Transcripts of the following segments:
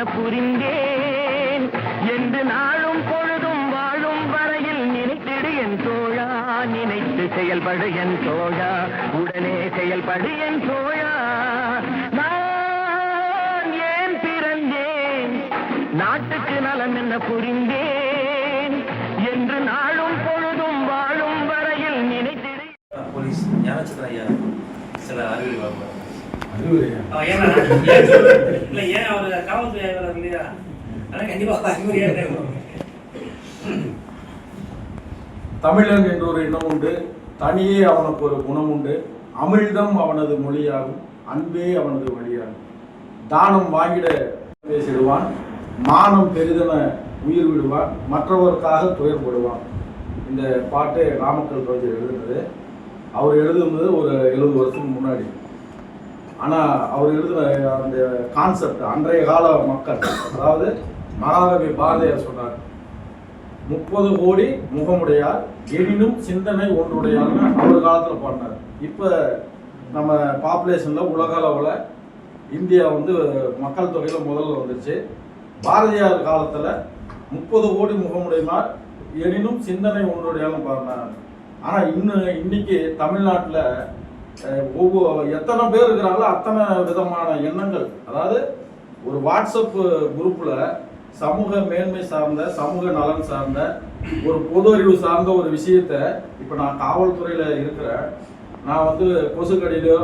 என்ன புரிந்தேன். என்று நாளும் பொழுதும் வாழும் வரையில் நினைத்திடு என் தோழா. நினைத்து செயல்படு என் தோழா. உடனே செயல்படு என் தோழா. நான் ஏன் பிறந்தேன்? நாட்டுக்கு நலம் என்ன புரிந்தேன்? என்று நாளும் பொழுதும் வாழும் வரையில் நினைத்திடு. போலீஸ் ஐயா சில அறிவுரை ஏன்னா? இல்லை ஏன் அவர் காவல்துறை ஆய்வாளர் இல்லையா? அதனால கண்டிப்பாக அறிவுரையாக தமிழன் என்ற ஒரு இனம் உண்டு. தனியே அவனுக்கு ஒரு குணம் உண்டு. அமிழ்தம் அவனது மொழியாகும். அன்பே அவனது வழியாகும். தானம் வாங்கிட பேசிடுவான். மானம் பெரிதென உயிர் விடுவான். மற்றவருக்காக துயர்படுவான் இந்த பாட்டு நாமக்கல் கவிஞர் எழுதுனது. அவர் எழுதுனது ஒரு எழுபது வருஷத்துக்கு முன்னாடி. ஆனால் அவர் எழுதின அந்த கான்செப்ட் அன்றைய கால மக்கள் அதாவது மகாகவி பாரதியார் சொன்னார் முப்பது கோடி முகமுடையார் எனினும் சிந்தனை ஒன்றுடையார்னு அவர் காலத்தில் பாடினார். இப்போ நம்ம பாப்புலேஷனில் உலக அளவில் இந்தியா வந்து மக்கள் தொகையில் முதல்ல வந்துச்சு பாரதியார் காலத்தில் முப்பது கோடி முகமுடையார் எனினும் சிந்தனை ஒன்றுடையார்னு பாடினார். ஆனால் இன்னும் இன்னைக்கு தமிழ்நாட்டில் ஒவ்வொரு எத்தனை பேர் இருக்கிறாங்களோ அத்தனை விதமான எண்ணங்கள். அதாவது ஒரு வாட்ஸ்அப் குரூப்பில் சமூக மேன்மை சார்ந்த சமூக நலன் சார்ந்த ஒரு பொது அறிவு சார்ந்த ஒரு விஷயத்த இப்போ நான் காவல்துறையில் இருக்கிறேன் நான் வந்து கொசுக்கடியிலையோ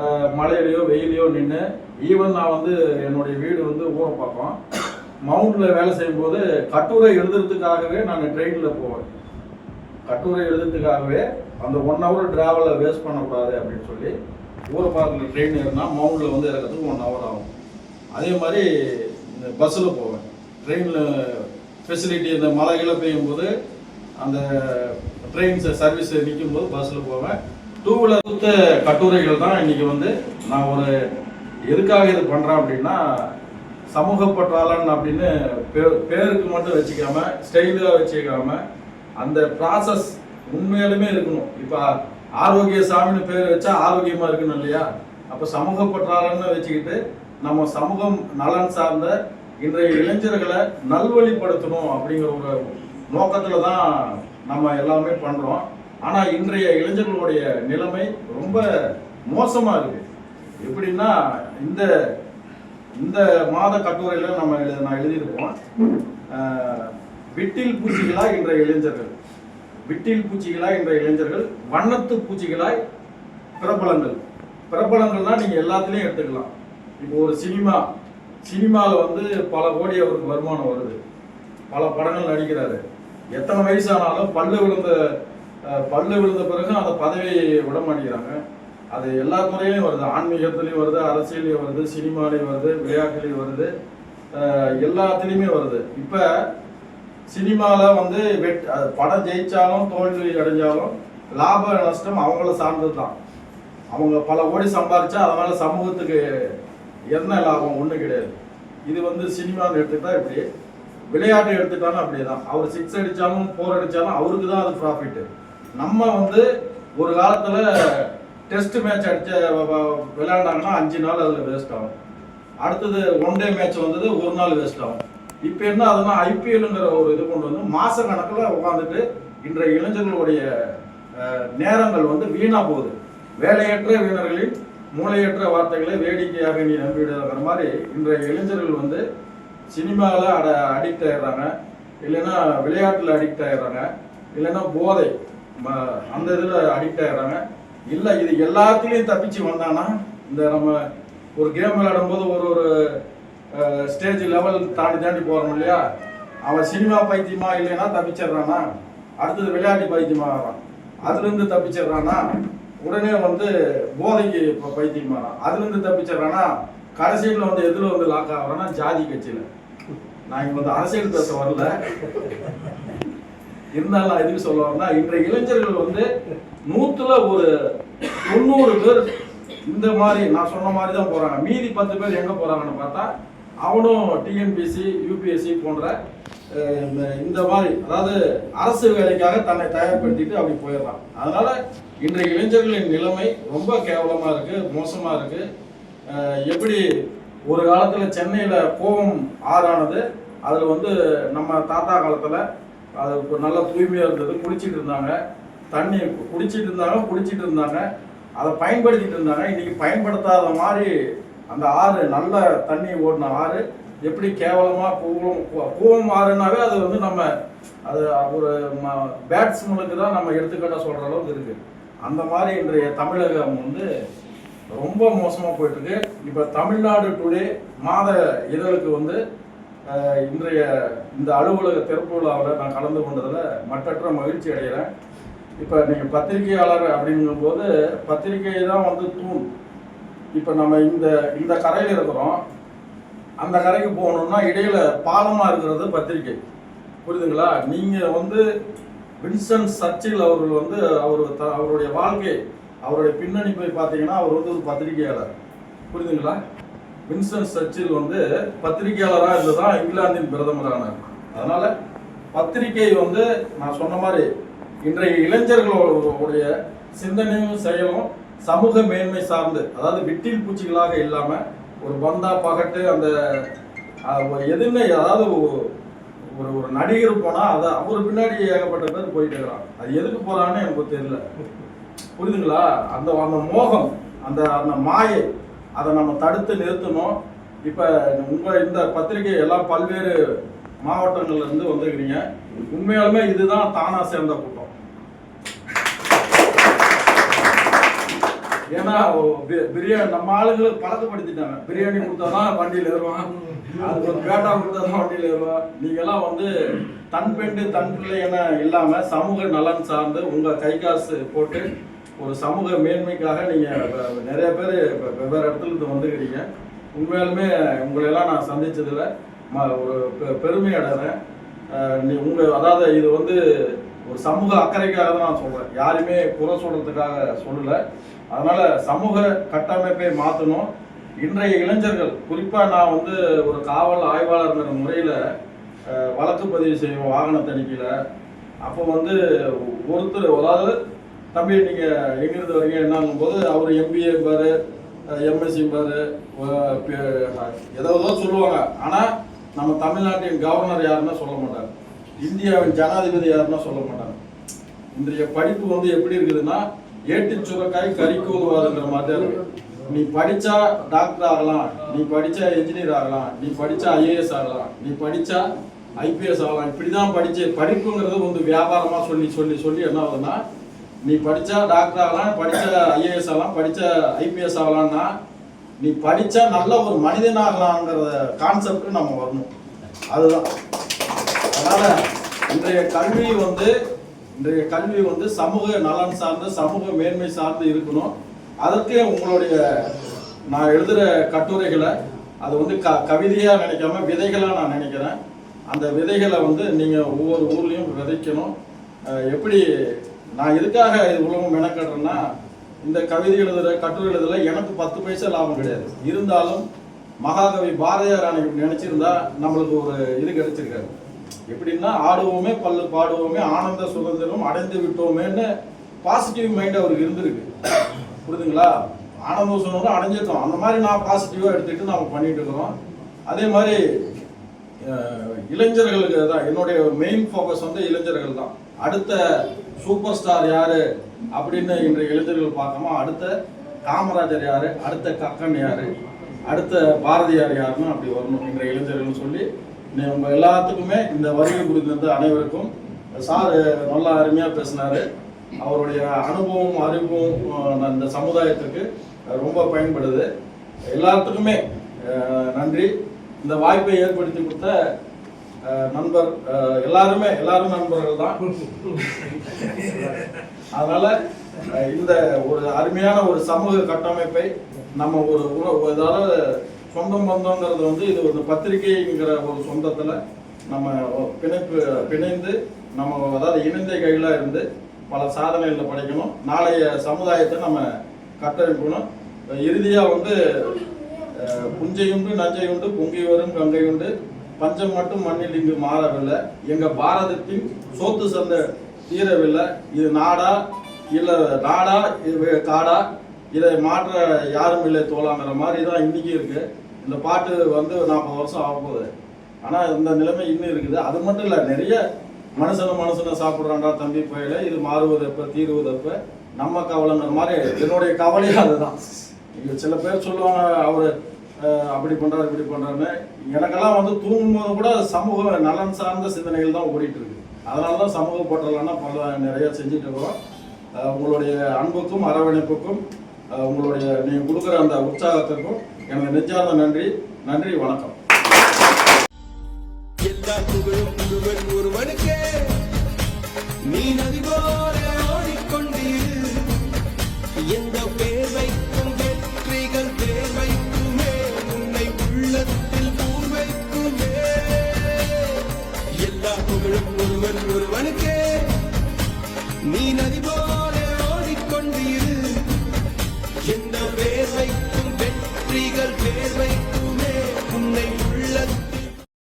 அஹ், மழையிலையோ வெயிலையோ நின்று ஈவன் நான் வந்து என்னுடைய வீடு வந்து ஊரை பார்ப்போம். மவுண்டில் வேலை செய்யும்போது கட்டுரை எழுதுறதுக்காகவே நான் ட்ரெயினில் போவேன். கட்டுரை எழுதுறதுக்காகவே அந்த ஒன் ஹவர் ட்ராவலில் வேஸ்ட் பண்ணக்கூடாது அப்படின்னு சொல்லி ஊரை பார்க்கல ட்ரெயின் ஏறினா மவுண்டில் வந்து இறக்கிறதுக்கு ஒன் ஹவர் ஆகும். அதே மாதிரி இந்த பஸ்ஸில் போவேன். ட்ரெயினில் ஃபெசிலிட்டி இந்த மலைகளை பெய்யும் போது அந்த ட்ரெயின் சர்வீஸ் நிற்கும் போது பஸ்ஸில் போவேன். டூ வீலர் கொடுத்த கட்டுரைகள் தான் இன்றைக்கி வந்து நான் ஒரு எதுக்காக இது பண்ணுறேன் அப்படின்னா சமூக பற்றாளன் அப்படின்னு பேர் பேருக்கு மட்டும் வச்சுக்காம ஸ்டைலாக வச்சுக்காம அந்த ப்ராசஸ் உண்மையாலுமே இருக்கணும். இப்போ ஆரோக்கிய சாமின்னு பேர் வச்சா ஆரோக்கியமாக இருக்கணும் இல்லையா? அப்போ சமூக பற்றாளன்னு வச்சுக்கிட்டு நம்ம சமூகம் நலன் சார்ந்த இன்றைய இளைஞர்களை நல்வழிப்படுத்தணும் அப்படிங்கிற ஒரு நோக்கத்தில் தான் நம்ம எல்லாமே பண்ணுறோம் ஆனால் இன்றைய இளைஞர்களுடைய நிலைமை ரொம்ப மோசமாக இருக்குது எப்படின்னா இந்த இந்த மாத கட்டுரையில் நம்ம நான் எழுதியிருப்போம். விட்டில் பூச்சிகளாய் இன்றைய இளைஞர்கள். விட்டில் பூச்சிகளாய் இன்றைய இளைஞர்கள் வண்ணத்து பூச்சிகளாய் பிரபலங்கள். பிரபலங்கள்னா நீங்கள் எல்லாத்துலேயும் எடுத்துக்கலாம். இப்போ ஒரு சினிமா சினிமாவில் வந்து பல கோடி அவருக்கு வருமானம் வருது. பல படங்கள் நடிக்கிறாரு. எத்தனை வயசானாலும் பல்லு விழுந்த பல்லு விழுந்த பிறகு அந்த பதவியை விட மாட்டேங்கிறாங்க. அது எல்லா துறையிலையும் வருது. ஆன்மீகத்துலேயும் வருது அரசியலையும் வருது சினிமாலையும் வருது விளையாட்டுலையும் வருது. எல்லாத்துலேயுமே வருது. இப்போ சினிமாவில் வந்து வெட் அது படம் ஜெயித்தாலும் தோல்வி அடைஞ்சாலும் லாப நஷ்டம் அவங்கள சார்ந்தது தான் அவங்க பல கோடி சம்பாரிச்சா அதனால் சமூகத்துக்கு என்ன லாபம்? ஒன்றும் கிடையாது. இது வந்து சினிமான்னு எடுத்துக்கிட்டா இப்படி. விளையாட்டு எடுத்துட்டாலும் அப்படிதான். அவர் சிக்ஸ் அடித்தாலும் ஃபோர் அடித்தாலும் அவருக்கு தான் அது ப்ராஃபிட் நம்ம வந்து ஒரு காலத்தில் டெஸ்ட் மேட்ச் அடிச்ச விளையாண்டாங்கன்னா அஞ்சு நாள் அதில் வேஸ்ட் ஆகும். அடுத்தது ஒன் டே மேட்ச் வந்தது ஒரு நாள் வேஸ்ட் ஆகும். இப்போ என்ன ஆகுதுன்னா ஐபிஎல்ங்கிற ஒரு இது கொண்டு வந்து மாச கணக்கில் உட்காந்துட்டு இன்றைய இளைஞர்களுடைய நேரங்கள் வந்து வீணா போகுது. வேலையற்ற வீணர்களின் மூளையற்ற வார்த்தைகளை வேடிக்கையாக நீ நம்பிடுங்கிற மாதிரி இன்றைய இளைஞர்கள் வந்து சினிமாவில் அட அடிக்ட் ஆயிடுறாங்க. இல்லைன்னா விளையாட்டில் அடிக்ட் ஆயிடுறாங்க. இல்லைன்னா போதை ம- அந்த இதில் அடிக்ட் ஆயிடுறாங்க. இல்லை இது எல்லாத்துலேயும் தப்பிச்சு வந்தானா இந்த நம்ம ஒரு கேம் விளையாடும் போது ஒரு ஒரு ஸ்டேஜ் லெவல் தாண்டி தாண்டி போகிறோம் இல்லையா? அவன் சினிமா பைத்தியமா இல்லைன்னா தப்பிச்சிடுறானா? அடுத்தது விளையாட்டு பைத்தியமா வரான் அதுலேருந்து தப்பிச்சிடுறானா? உடனே வந்து போதைக்கு இப்போ பைத்தியமாகறான் அதுலேருந்து தப்பிச்சிடுறானா? கடைசியில் வந்து எதில் வந்து லாக் ஆகுறான்னா ஜாதி கட்சியில். நான் இங்கே வந்து அரசியல் பேச வரல. இருந்தாலும் நான் எதுக்கு சொல்ல வரேன்னா இன்றைய இளைஞர்கள் வந்து நூற்றில் ஒரு தொண்ணூறு பேர் இந்த மாதிரி நான் சொன்ன மாதிரி தான் போகிறாங்க மீதி பத்து பேர் எங்கே போகிறாங்கன்னு பார்த்தா அவனும் டிஎன்பிசி யூபிஎஸ்சி போன்ற இந்த- மாதிரி அதாவது அரசு வேலைக்காக தன்னை தயார்படுத்திட்டு அப்படி போயிடுறான். அதனால இன்றைய இளைஞர்களின் நிலைமை ரொம்ப கேவலமா இருக்கு மோசமா இருக்கு. எப்படி ஒரு காலத்தில் சென்னையில் கோவம் ஆறானது அதில் வந்து நம்ம தாத்தா காலத்தில் அது நல்ல தூய்மையாக இருந்தது குடிச்சிட்டு இருந்தாங்க. தண்ணி குடிச்சிட்டு இருந்தாங்க குடிச்சிட்டு இருந்தாங்க. அதை பயன்படுத்திட்டு இருந்தாங்க. இன்னைக்கு பயன்படுத்தாத மாதிரி அந்த ஆறு நல்ல தண்ணி ஓடின ஆறு. எப்படி கேவலமாக கூவம் கூவம் ஆறுனாவே அது வந்து நம்ம அது ஒரு பேட்ஸ்மனுக்கு தான் நம்ம எடுத்துக்கிட்ட சொல்கிற அளவுக்கு இருக்குது அந்த மாதிரி இன்றைய தமிழகம் வந்து ரொம்ப மோசமாக போயிட்டுருக்கு. இப்போ தமிழ்நாடு டுடே மாத இதழுக்கு வந்து இன்றைய இந்த அலுவலக திறப்பு விழாவில் நான் கலந்து கொண்டதில் மற்றற்ற மகிழ்ச்சி அடைகிறேன். இப்போ நீங்கள் பத்திரிகையாளர் அப்படிங்கும்போது பத்திரிகை தான் வந்து தூண். இப்போ நம்ம இந்த இந்த கரையில் இருக்கிறோம். அந்த கரைக்கு போகணும்னா இடையில பாலமாக இருக்கிறது பத்திரிகை புரியுதுங்களா? நீங்கள் வந்து வின்சன் சர்ச்சில் அவர்கள் வந்து அவர் த அவருடைய வாழ்க்கை அவருடைய பின்னணி போய் பார்த்தீங்கன்னா அவர் வந்து ஒரு பத்திரிகையாளர். புரியுதுங்களா? வின்சன் சர்ச்சில் வந்து பத்திரிகையாளராக இருந்து தான் இங்கிலாந்தின் பிரதமரானார் அதனால் பத்திரிகை வந்து நான் சொன்ன மாதிரி இன்றைய இளைஞர்களுடைய சிந்தனையும் செயலும் சமூக மேன்மை சார்ந்து அதாவது விட்டில் பூச்சிகளாக இல்லாமல் ஒரு பந்தா பகட்டு அந்த எதுவுமே அதாவது ஒரு ஒரு நடிகர் போனால் அதை அவர் பின்னாடி ஏகப்பட்ட பேர் போயிட்டு இருக்கிறான் அது எதுக்கு போகிறான்னு எனக்கு தெரியல. புரியுதுங்களா? அந்த அந்த மோகம் அந்த அந்த மாயை அதை நம்ம தடுத்து நிறுத்தணும். இப்போ உங்கள் இந்த பத்திரிகை எல்லாம் பல்வேறு மாவட்டங்கள்லேருந்து வந்துருக்கிறீங்க. உண்மையாலுமே இதுதான் தானாக சேர்ந்த கூட்டம். ஏன்னா பிரியாணி நம்ம ஆளுங்களுக்கு பழக்கப்படுத்திட்டாங்க. பிரியாணி கொடுத்தா தான் வண்டியில் ஏறுவான். அதுக்கு ஒரு பேட்டா கொடுத்தா தான் வண்டியில் ஏறுவான். நீங்கள்லாம் வந்து தன் பெண்டு தன் பிள்ளை என இல்லாமல் சமூக நலன் சார்ந்து உங்கள் கை காசு போட்டு ஒரு சமூக மேன்மைக்காக நீங்கள் நிறைய பேர் வெவ்வேறு இடத்துல இருந்து வந்துக்கிறீங்க உண்மையாலுமே உங்களையெல்லாம் நான் சந்தித்ததில் ம- ஒரு பெ- பெருமை அடைறேன் நீ உங்கள் அதாவது இது வந்து ஒரு சமூக அக்கறைக்காக தான் நான் சொல்கிறேன் யாருமே குறை சொல்கிறதுக்காக சொல்லலை. அதனால சமூக கட்டமைப்பை மாற்றணும் இன்றைய இளைஞர்கள் குறிப்பாக நான் வந்து ஒரு காவல் ஆய்வாளர்ங்கிற முறையில் வழக்கு பதிவு செய்வோம் வாகன தணிக்கையில். அப்போ வந்து ஒருத்தர் அதாவது தம்பி நீங்கள் எங்கிருந்து வரீங்க என்னங்கும் போது அவர் எம்பிஏ பார் எம்எஸ்சி பார் ஏதோ சொல்லுவாங்க. ஆனால் நம்ம தமிழ்நாட்டின் கவர்னர் யாருன்னா சொல்ல மாட்டாங்க இந்தியாவின் ஜனாதிபதி யாருன்னா சொல்ல மாட்டாங்க இன்றைய படிப்பு வந்து எப்படி இருக்குதுன்னா ஏட்டு சுரக்காய் கறிக்கு வருங்கிற மாதிரி இருக்கு நீ படிச்சா டாக்டர் ஆகலாம் நீ படிச்சா என்ஜினியர் ஆகலாம் நீ படிச்சா ஐஏஎஸ் ஆகலாம் நீ படிச்சா ஐபிஎஸ் ஆகலாம். இப்படிதான் படிச்சு படிப்புங்கிறது வந்து வியாபாரமா சொல்லி சொல்லி சொல்லி என்ன ஆகுதுன்னா நீ படிச்சா டாக்டர் ஆகலாம் படிச்சா ஐஏஎஸ் ஆகலாம் படிச்சா ஐபிஎஸ் ஆகலாம்னா நீ படிச்சா நல்ல ஒரு மனிதன் ஆகலாங்கிற கான்செப்ட் நம்ம வரணும். அதுதான். அதனால இன்றைய கல்வி வந்து இன்றைய கல்வி வந்து சமூக நலன் சார்ந்த சமூக மேன்மை சார்ந்து இருக்கணும். அதற்கு உங்களுடைய நான் எழுதுகிற கட்டுரைகளை அது வந்து க கவிதையாக நினைக்காம விதைகளாக நான் நினைக்கிறேன். அந்த விதைகளை வந்து நீங்கள் ஒவ்வொரு ஊர்லேயும் விதைக்கணும். எப்படி நான் எதுக்காக இது உலகம் மெனக்கட்டுறேன்னா இந்த கவிதை எழுதுகிற கட்டுரை எழுதுற எனக்கு பத்து பைசா லாபம் கிடையாது. இருந்தாலும் மகாகவி பாரதியார் அன்னைக்கு நினச்சிருந்தா நம்மளுக்கு ஒரு இது கிடைச்சிருக்காரு எப்படின்னா ஆடுவோமே பல்லு பாடுவோமே ஆனந்த சுதந்திரம் அடைந்து விட்டோமேன்னு பாசிட்டிவ் மைண்ட் அவருக்கு இருந்திருக்கு. புரிதுங்களா? ஆனந்த சுதந்திரம் அடைஞ்சிருக்கோம். அந்த மாதிரி நான் பாசிட்டிவாக எடுத்துக்கிட்டு நாம் பண்ணிட்டு இருக்கிறோம். அதே மாதிரி இளைஞர்களுக்கு தான் என்னுடைய மெயின் ஃபோக்கஸ் வந்து இளைஞர்கள் தான். அடுத்த சூப்பர் ஸ்டார் யாரு அப்படின்னு இன்றைய இளைஞர்கள் பார்க்காம அடுத்த காமராஜர் யாரு? அடுத்த கக்கன் யாரு? அடுத்த பாரதியார் யாருன்னு அப்படி வரணும் இன்றைய இளைஞர்கள்னு சொல்லி நம்ம எல்லாத்துக்குமே இந்த வருகை குறித்த அனைவருக்கும் சார் நல்லா அருமையாக பேசினாரு. அவருடைய அனுபவம் அறிவும் இந்த சமுதாயத்துக்கு ரொம்ப பயன்படுது. எல்லாத்துக்குமே நன்றி. இந்த வாய்ப்பை ஏற்படுத்தி கொடுத்த நண்பர் எல்லாருமே எல்லாரும் நண்பர்கள் தான். அதனால இந்த ஒரு அருமையான ஒரு சமூக கட்டமைப்பை நம்ம ஒரு உணவு அதாவது சொந்தம் பந்தங்கிறது வந்து இது ஒரு பத்திரிகைங்கிற ஒரு சொந்தத்தில் நம்ம பிணைப்பு பிணைந்து நம்ம அதாவது இணைந்த கைகளாக இருந்து பல சாதனைகளில் படைக்கணும். நாளைய சமுதாயத்தை நம்ம கட்டமைக்கணும். இறுதியாக வந்து புஞ்சையுண்டு நஞ்சையுண்டு பொங்கி வரும் கங்கையுண்டு பஞ்சம் மட்டும் மண்ணில் இங்கு மாறவில்லை. எங்கள் பாரதத்தின் சோத்து சந்தை தீரவில்லை. இது நாடா இல்லை நாடா இது காடா இதை மாற்ற யாரும் இல்லை தோலாங்கிற மாதிரி தான் இன்னைக்கு இருக்குது இந்த பாட்டு வந்து நாற்பது வருஷம் ஆக போகுது. ஆனால் இந்த நிலைமை இன்னும் இருக்குது. அது மட்டும் இல்லை நிறைய மனுஷனை மனுஷனை சாப்பிட்றான்டா தம்பி பயல. இது மாறுவது எப்போ தீருவது எப்போ? நம்ம கவலைங்கிற மாதிரி என்னுடைய கவலையும் அதுதான். இங்க சில பேர் சொல்லுவாங்க அவர் அப்படி பண்ணுறாரு இப்படி பண்ணுறாருன்னு எனக்கெல்லாம் வந்து தூங்கும்போது கூட சமூக நலன் சார்ந்த சிந்தனைகள் தான் ஓடிட்டு இருக்கு. அதனால தான் சமூக பற்றலாம் பல நிறைய செஞ்சுட்டு இருக்கிறோம் உங்களுடைய அன்புக்கும் அரவணைப்புக்கும் உங்களுடைய நீங்கள் கொடுக்குற அந்த உற்சாகத்திற்கும் எனது நெஞ்சார்ந்த நன்றி. நன்றி வணக்கம்.